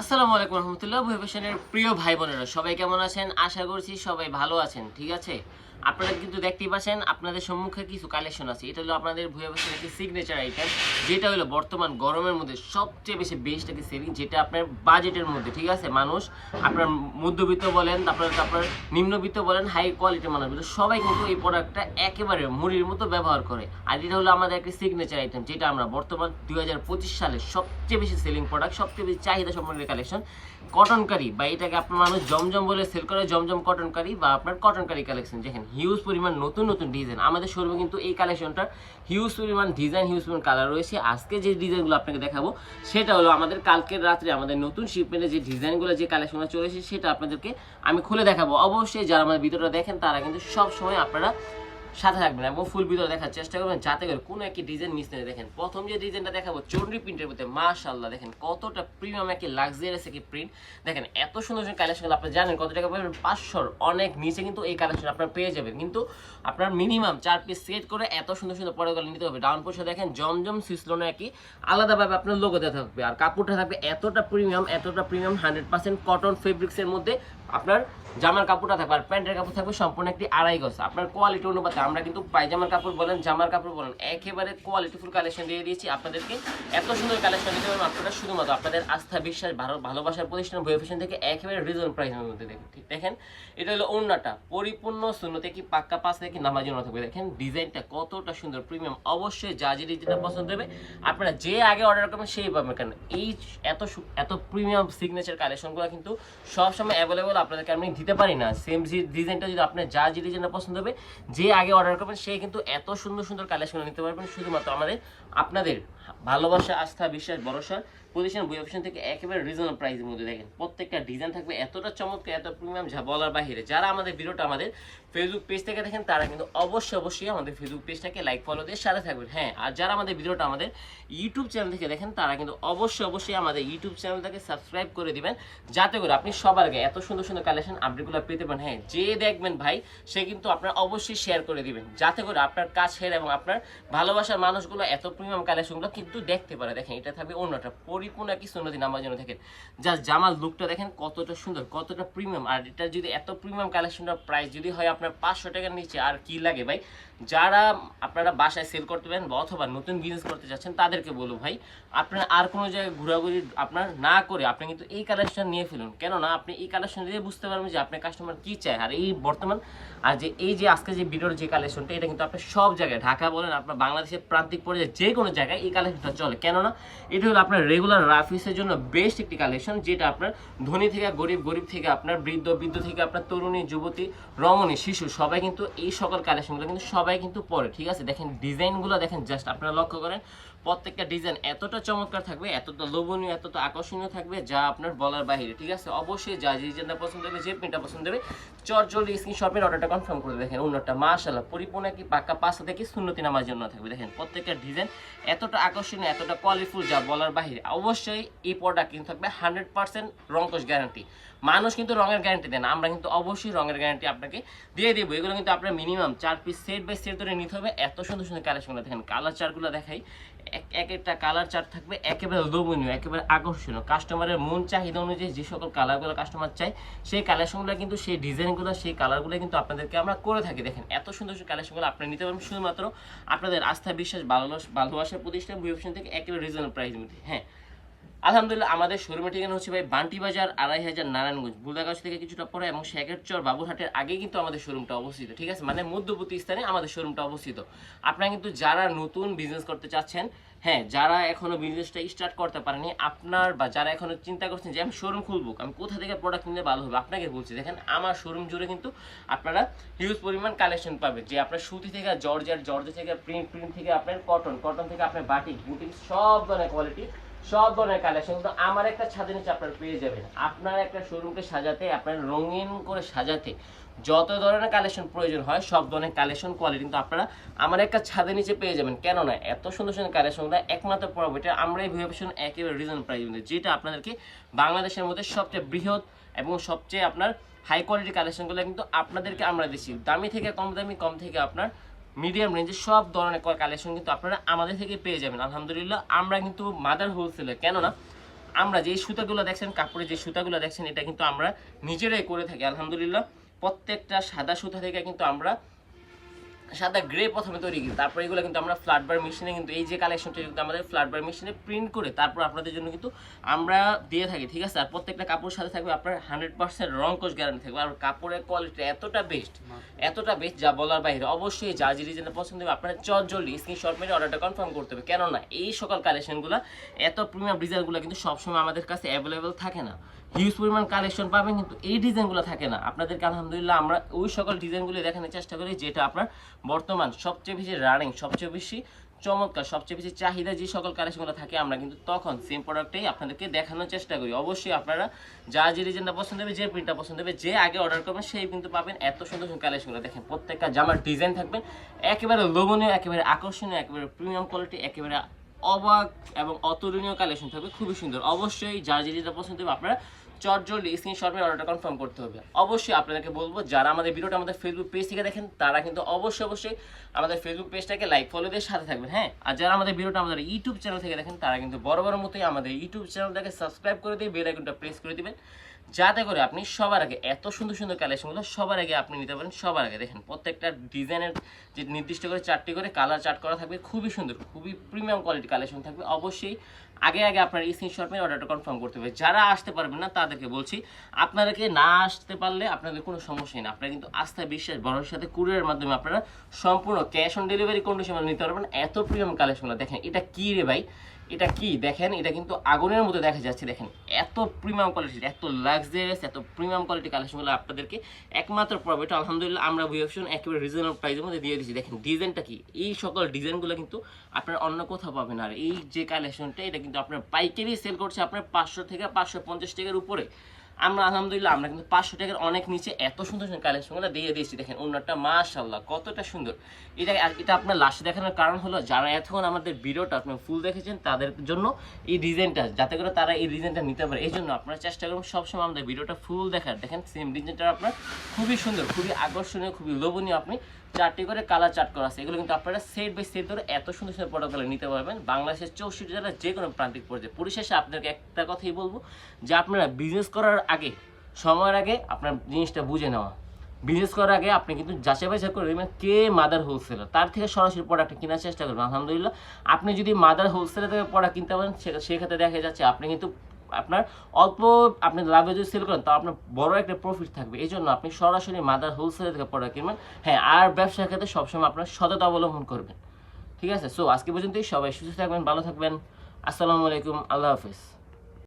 আসসালামু আলাইকুম রহমতুল্লাহ ভৈবেশনের প্রিয় ভাই বোনেরা, সবাই কেমন আছেন? আশা করছি সবাই ভালো আছেন, ঠিক আছে? আপনারা কিন্তু দেখতেই পাচ্ছেন, আপনাদের সম্মুখে কিছু কালেকশন আছে। এটা হলো আপনাদের ভূপেশনের একটি সিগনেচার আইটেম যেটা হলো বর্তমান গরমের মধ্যে সবচেয়ে বেশি বেস্ট একটি সেলিং যেটা আপনার বাজেটের মধ্যে, ঠিক আছে? মানুষ, আপনার মধ্যবিত্ত বলেন আপনার আপনার নিম্নবিত্ত বলেন হাই কোয়ালিটির মানুষ সবাই কিন্তু এই প্রোডাক্টটা একেবারে মুড়ির মতো ব্যবহার করে। আর এটা হলো আমাদের একটি সিগনেচার আইটেম যেটা আমরা বর্তমান দুই সালে সবচেয়ে বেশি সেলিং প্রোডাক্ট সবচেয়ে বেশি চাহিদা সম্পন্ন কালেকশন কটনকারি বা এটাকে আপনার মানুষ জমজম বলে সেল করে, জমজম কটনকারি বা আপনার কটনকারি কালেকশন দেখেন হিউজ পরিমাণ নতুন নতুন ডিজাইন আমাদের শোরুমে কিন্তু এই কালেকশনটার হিউজ পরিমাণ ডিজাইন হিউজ পরিমাণ কালার রয়েছে। আজকে যে ডিজাইনগুলো আপনাকে দেখাবো, সেটা হলো আমাদের কালকের রাত্রে আমাদের নতুন শিপমেন্টের যে ডিজাইনগুলো যে কালেকশনগুলো চলেছে সেটা আপনাদেরকে আমি খুলে দেখাবো। অবশ্যই যারা আমাদের ভিতরটা দেখেন, তারা কিন্তু সব সময় আপনারা সাথে থাকবেন এবং ফুল ভিতরে দেখার চেষ্টা করবেন যাতে করে কোনো একটি ডিজাইন মিস না দেখেন, প্রথম যে ডিজাইনটা দেখাবো চন্ডি প্রিন্টের মধ্যে মাশাল্লাহ দেখেন কতটা প্রিমিয়াম একটি লাক্সারিয়াস একটি প্রিন্ট দেখেন, এত সুন্দর সুন্দর কালেকশন আপনি জানেন কত টাকা পাবেন? পাঁচশোর অনেক নিচে কিন্তু এই কালেকশন আপনার পেয়ে যাবেন। কিন্তু আপনার মিনিমাম চার পিস সেট করে এত সুন্দর সুন্দর পরেগুলো নিতে হবে। ডাউন পোষে দেখেন, জমজম সিসলোনে একই আলাদাভাবে আপনার লোগোতে থাকবে। আর কাপড়টা থাকবে এতটা প্রিমিয়াম এতটা প্রিমিয়াম হান্ড্রেড পার্সেন্ট কটন ফেব্রিক্সের মধ্যে আপনার জামার কাপড়টা থাকবে, আর প্যান্টের কাপড় থাকবে সম্পূর্ণ একটি আড়াই গজ। আপনার কোয়ালিটি অনুপাতে আমরা কিন্তু পায়জামার কাপড় বলেন, জামার কাপড় বলেন, একেবারে কোয়ালিটিফুল কালেকশন দিয়ে দিয়েছি। আপনাদেরকে এত সুন্দর কালেকশন দিতে পারবেন শুধুমাত্র আপনাদের আস্থা, বিশ্বাস, ভালো ভালোবাসার প্রতিষ্ঠান বই ফ্যাশন থেকে একেবারে রিজন প্রাইসের মধ্যে দেখেন। ঠিক দেখেন? এটা হলো অন্যটা পরিপূর্ণ শূন্যতে কি পাক্কা পাঁচ থেকে নামাজি থাকবে? দেখেন, ডিজাইনটা কতটা সুন্দর প্রিমিয়াম অবশ্যই যা যে ডিজাইনটা পছন্দ হবে, আপনারা যে আগে অর্ডার করবেন সেই পাবেন। কারণ এই এত এত প্রিমিয়াম সিগনেচার কালেকশনগুলো কিন্তু সবসময় অ্যাভেলেবল আপনাদেরকে আমি দিতে পারি না। সেম ডিজাইনটা যদি আপনার যা যে ডিজাইনটা পছন্দ হবে, যে আগে অর্ডার করবেন, সে কিন্তু এত সুন্দর সুন্দর কালেকশন নিতে পারবেন। শুধুমাত্র আমাদের, আপনাদের ভালোবাসা, আস্থা, বিশ্বাস, ভরসা প্রতিষ্ঠান বই অপশন থেকে একেবারে রিজনেবল প্রাইসের মধ্যে দেখেন। প্রত্যেকটা ডিজাইন থাকবে এতটা চমৎকার, এত প্রিমিয়াম যা বলার বাহিরে। যারা আমাদের ভিডিওটা আমাদের ফেসবুক পেজ থেকে দেখেন, তারা কিন্তু অবশ্যই অবশ্যই আমাদের ফেসবুক পেজটাকে লাইক ফলো দিয়ে সাথে থাকবেন। হ্যাঁ আর যারা আমাদের ভিডিওটা আমাদের ইউটিউব চ্যানেল থেকে দেখেন, তারা কিন্তু অবশ্যই অবশ্যই আমাদের ইউটিউব চ্যানেলটাকে সাবস্ক্রাইব করে দিবেন। যাতে করে আপনি সবার আগে এত সুন্দর সুন্দর কালেকশন আপডেটগুলো পেতে পারেন। হ্যাঁ যে দেখবেন ভাই, সে কিন্তু আপনার অবশ্যই শেয়ার করে দিবেন। যাতে করে আপনার কাছের এবং আপনার ভালোবাসার মানুষগুলো এত প্রিমিয়াম কালেকশনগুলো কিন্তু দেখতে পারে। দেখেন, এটা থাকবে অন্যটা পরিপূর্ণ একই সুন্নতি নামার জন্য। দেখেন জাস্ট জামার লুকটা দেখেন কতটা সুন্দর, কতটা প্রিমিয়াম আর এটা যদি এত প্রিমিয়াম কালেকশনটার প্রাইস যদি হয় আপনার পাঁচশো টাকার নিচে, আর কি লাগে ভাই? যারা আপনারা বাসায় সেল করতে পারেন বা অথবা নতুন বিজনেস করতে চাচ্ছেন তাদেরকে বলব ভাই, আপনারা আর কোনো জায়গায় ঘোরাঘুরি আপনার না করে আপনি কিন্তু এই কালেকশন নিয়ে ফেলুন। কেননা আপনি এই কালেকশন দিয়ে বুঝতে পারবেন যে আপনার কাস্টমার কী চায়। আর এই বর্তমান, আর যে এই যে আজকে যে ভিডিওর যে কালেকশনটা এটা কিন্তু আপনার সব জায়গায়, ঢাকা বলেন আপনার বাংলাদেশের প্রান্তিক পর্যায়ে যে কোনো জায়গায় এই কালেকশনটা চলে। কেননা, এটা হলো আপনার রেগুলার রাফিসের জন্য বেস্ট একটি কালেকশন যেটা আপনার ধনী থেকে গরিব গরিব থেকে আপনার বৃদ্ধ বৃদ্ধ থেকে আপনার তরুণী, যুবতী, রমণী, শিশু, সবাই কিন্তু এই সকল কালেকশনগুলো কিন্তু সবাই কিন্তু পরে, ঠিক আছে? দেখেন ডিজাইনগুলো দেখেন জাস্ট আপনারা লক্ষ্য করেন প্রত্যেকটা ডিজাইন এতটা চমৎকার থাকবে, এতটা লোভনীয়, এতটা আকর্ষণীয় থাকবে যা আপনার বলার বাইরে। ঠিক আছে? অবশ্যই যা ডিজাইনটা পছন্দ হবে, যে প্রিন্টটা পছন্দ হবে চট জলদি স্ক্রিনশটের অর্ডারটা কনফার্ম করে দেখেন অন্যটা মাশাল্লাহ পরিপূর্ণ কি পাক্কা পাঁচটা থেকে শূন্যতি নামার জন্য থাকবে। দেখেন, প্রত্যেকটা ডিজাইন এতটা আকর্ষণীয়, এতটা কোয়ালিটিফুল যা বলার বাহিরে অবশ্যই এই প্রোডাক্ট কিন্তু থাকবে হান্ড্রেড পার্সেন্ট রঙ্কশ গ্যারান্টি মানুষ কিন্তু রঙের গ্যারান্টি দেন আমরা কিন্তু অবশ্যই রঙের গ্যারান্টি আপনাকে দিয়ে দেবো। এগুলো কিন্তু আপনার মিনিমাম চার পিস সেট বাই সেট ধরে নিতে হবে। এত সুন্দর সুন্দর কালেকশনগুলো দেখেন কালার চার্টগুলো দেখাই। এক এক একটা কালার চার্ট থাকবে, একেবারে লোভনীয়, একেবারে আকর্ষণীয়। কাস্টমারের মন চাহিদা অনুযায়ী যে সকল কালারগুলো কাস্টমার চাই সেই কালেকশনগুলো কিন্তু, সেই ডিজাইনগুলো সেই কালারগুলো কিন্তু আপনাদেরকে আমরা করে থাকি। দেখেন, এত সুন্দর সুন্দর কালেকশনগুলো আপনি নিতে পারবেন শুধুমাত্র আপনাদের আস্থা, বিশ্বাস, ভালোবাসা ভালোবাসার প্রতিষ্ঠান থেকে একেবারে রিজনেবল প্রাইস মধ্যে। হ্যাঁ আলহামদুলিল্লাহ, আমাদের শোরুমের ঠিকানা হচ্ছে ভাই বান্টি বাজার, আড়াই হাজার নারায়ণগঞ্জ। বুলদাগাছ থেকে কিছুটা পরে এবং শেখের চর বাবুরহাটের আগে কিন্তু আমাদের শোরুমটা অবস্থিত, ঠিক আছে? মানে মধ্যবর্তী স্থানে আমাদের শোরুমটা অবস্থিত। আপনারা কিন্তু যারা নতুন বিজনেস করতে চাচ্ছেন হ্যাঁ যারা এখনও বিজনেসটা স্টার্ট করতে পারেনি, আপনার বা যারা এখনও চিন্তা করছেন যে আমি শোরুম খুলবো, আমি কোথা থেকে প্রোডাক্ট কিনলে ভালো হবে, আপনাকে বলছি, দেখেন আমার শোরুম জুড়ে কিন্তু আপনারা হিউজ পরিমাণ কালেকশন পাবেন। যে আপনার সুতি থেকে জর্জার, জর্জ থেকে প্রিন্ট প্রিন্ট থেকে আপনার কটন কটন থেকে আপনার বাটিক বুটিক সব ধরনের কোয়ালিটি সব ধরনের কালেকশন কিন্তু আমার একটা ছাদের নিচে আপনার পেয়ে যাবেন। আপনার একটা শোরুমকে সাজাতে, আপনার রঙিন করে সাজাতে যত ধরনের কালেকশন প্রয়োজন হয়, সব ধরনের কালেকশন কোয়ালিটি কিন্তু আপনারা আমার একটা ছাদের নিচে পেয়ে যাবেন। কেন না এত সুন্দর সুন্দর কালেকশনগুলো একমাত্র প্রফিটে আমরাই ভেবেছেন একেবারে রিজন প্রাইস যেটা আপনাদেরকে বাংলাদেশের মধ্যে সবচেয়ে বৃহৎ এবং সবচেয়ে আপনার হাই কোয়ালিটি কালেকশনগুলো কিন্তু আপনাদেরকে আমরা দিচ্ছি। দামি থেকে কম দামি, কম থেকে আপনার মিডিয়াম রেঞ্জের সব ধরনের কালেকশন কিন্তু আপনারা আমাদের থেকে পেয়ে যাবেন। আলহামদুলিল্লাহ, আমরা কিন্তু মাদার হোলসেলার কেননা, আমরা যে সুতাগুলো দেখছেন কাপড়ে যে সুতাগুলো দেখছেন, এটা কিন্তু আমরা নিজেরাই করে থাকি। আলহামদুলিল্লাহ, প্রত্যেকটা সাদা সুতা থেকে কিন্তু আমরা সাদা গ্রে প্রথমে তৈরি করি তারপর এগুলো কিন্তু আমরা ফ্ল্যাট বার মেশিনে কিন্তু এই যে কালেকশনটা কিন্তু আমাদের ফ্ল্যাট বার মেশিনে প্রিন্ট করে তারপর আপনাদের জন্য কিন্তু আমরা দিয়ে থাকি ঠিক আছে? আর প্রত্যেকটা কাপড়ের সাথে থাকবে আপনার হান্ড্রেড পার্সেন্ট রং কোচ গ্যারান্টি থাকবে। আর কাপড়ের কোয়ালিটি এতটা বেস্ট এতটা বেস্ট যা বলার বাইরে। অবশ্যই যা যে ডিজাইনের পছন্দ হবে আপনার চট জলদি স্ক্রিনশট মেরে অর্ডারটা কনফার্ম করতে হবে। কেননা এই সকল কালেকশনগুলো এত প্রিমিয়াম ডিজাইনগুলো কিন্তু সবসময় আমাদের কাছে অ্যাভেলেবেল থাকে না। হিউজ পরিমাণ কালেকশন পাবেন কিন্তু এই ডিজাইনগুলো থাকে না। আপনাদেরকে আলহামদুলিল্লাহ আমরা ওই সকল ডিজাইনগুলো দেখানোর চেষ্টা করি যেটা আপনার বর্তমান সবচেয়ে বেশি রানিং সবচেয়ে বেশি চমৎকার, সবচেয়ে বেশি চাহিদা যে সকল কালেকশনগুলো থাকে, আমরা কিন্তু তখন সেম প্রোডাক্টেই আপনাদেরকে দেখানোর চেষ্টা করি। অবশ্যই আপনারা যা যে ডিজাইনটা পছন্দ হবে, যে প্রিন্টটা পছন্দ হবে, যে আগে অর্ডার করবেন, সেই কিন্তু পাবেন। এত সুন্দর সুন্দর কালেকশনগুলো দেখেন, প্রত্যেকটা জামার ডিজাইন থাকবেন একেবারে লোভনীয়, একেবারে আকর্ষণীয়, একেবারে প্রিমিয়াম কোয়ালিটি একেবারে অবাক এবং অতুলনীয় কালেকশন থাকবে, খুবই সুন্দর। অবশ্যই যা যে যেটা পছন্দ হবে, আপনারা চটজলদি স্ক্রিনশট মেরে অর্ডারটা কনফার্ম করতে হবে। অবশ্যই আপনাদেরকে বলব, যারা আমাদের ভিডিওটা আমাদের ফেসবুক পেজ থেকে দেখেন, তারা কিন্তু অবশ্যই অবশ্যই আমাদের ফেসবুক পেজটাকে লাইক ফলো দিয়ে সাথে থাকবেন হ্যাঁ? আর যারা আমাদের ভিডিওটা আমাদের ইউটিউব চ্যানেল থেকে দেখেন, তারা কিন্তু বড় বড় মতোই আমাদের ইউটিউব চ্যানেলটাকে সাবস্ক্রাইব করে দিয়ে বেল আইকনটা প্রেস করে দিবেন, যাতে করে আপনি সবার আগে এত সুন্দর সুন্দর কালেকশনগুলো সবার আগে আপনি নিতে পারেন, সবার আগে দেখেন। প্রত্যেকটা ডিজাইনের যে নির্দিষ্ট করে চারটি করে কালার চার্ট করা থাকবে, খুবই সুন্দর, খুবই প্রিমিয়াম কোয়ালিটি কালেকশন থাকবে। অবশ্যই আগে আগে আপনার স্ক্রিনশট মেরে অর্ডারটা কনফার্ম করতে হবে। যারা আসতে পারবেন না, তাদেরকে বলছি, আপনাদেরকে না আসতে পারলে আপনাদের কোনো সমস্যা নেই আপনারা কিন্তু আস্থা বিশ্বাস বড়ের সাথে কুরিয়ারের মাধ্যমে আপনারা সম্পূর্ণ ক্যাশ অন ডেলিভারি কন্ডিশনে নিতে পারবেন। এত প্রিয়ম কালেকশনগুলো দেখেন এটা কী রে ভাই? এটা কি? দেখেন, এটা কিন্তু আগুনের মতো দেখা যাচ্ছে। দেখেন, এত প্রিমিয়াম কোয়ালিটির এত লাক্সারিয়াস এত প্রিমিয়াম কোয়ালিটি কালেকশনগুলো আপনাদেরকে একমাত্র প্রফিট আলহামদুলিল্লাহ আমরা ভিউশন একেবারে রিজনেবল প্রাইসের মধ্যে দিয়ে দিচ্ছি দেখেন ডিজাইনটা কি? এই সকল ডিজাইনগুলো কিন্তু আপনার অন্য কোথাও পাবেন। আর এই যে কালেকশনটা এটা কিন্তু আপনার পাইকারি সেল করছে আপনার পাঁচশো থেকে পাঁচশো পঞ্চাশ টাকার উপরে। আমরা আলহামদুলিল্লাহ, আমরা কিন্তু পাঁচশো টাকার অনেক নিচে এত সুন্দর সুন্দর কালেকশনগুলো দিয়ে দিয়েছি। দেখেন অন্যটা মাশাল্লাহ কতটা সুন্দর। এটা এটা আপনার লাস্টে দেখানোর কারণ হলো, যারা এতক্ষণ আমাদের ভিডিওটা আপনার ফুল দেখেছেন, তাদের জন্য এই ডিজাইনটা যাতে করে তারা এই ডিজাইনটা নিতে পারে। এই জন্য আপনারা চেষ্টা করুন সবসময় আমাদের ভিডিওটা ফুল দেখার। দেখেন সেম ডিজাইনটা আপনার খুবই সুন্দর, খুবই আকর্ষণীয়, খুবই লোভনীয় আপনি চারটি করে কালার চার্ট করা আছে। এগুলো কিন্তু আপনারা সেট বাই সেট ধরে এত সুন্দর সুন্দর প্রোডাক্টগুলো নিতে পারবেন। বাংলাদেশের চৌষট্টি জেলার যে কোনো প্রান্তিক পর্যায়ে। পরিশেষে আপনাকে একটা কথাই বলব, যে আপনারা বিজনেস করার আগে, সময়ের আগে আপনার জিনিসটা বুঝে নেওয়া। বিজনেস করার আগে আপনি কিন্তু যাচাই বাছাই করে নেবেন কে মাদার হোলসেলার তার থেকে সরাসরি প্রোডাক্টটা কেনার চেষ্টা করবেন। আলহামদুলিল্লাহ, আপনি যদি মাদার হোলসেলার থেকে প্রোডাক্ট কিনতে পারেন সেক্ষেত্রে দেখা যাচ্ছে আপনি কিন্তু আপনার অল্প আপনি লাভে যদি সেল করেন তো আপনার বড় একটা প্রফিট থাকবে। এই জন্য আপনি সরাসরি মাদার হোলসেলার থেকে প্রোডাক্ট কিনবেন। হ্যাঁ আর ব্যবসার ক্ষেত্রে সবসময় আপনার সততা অবলম্বন করবেন। ঠিক আছে? সো আজকে পর্যন্তই। সবাই সুস্থ থাকবেন, ভালো থাকবেন। আসসালামু আলাইকুম। আল্লাহ হাফিজ।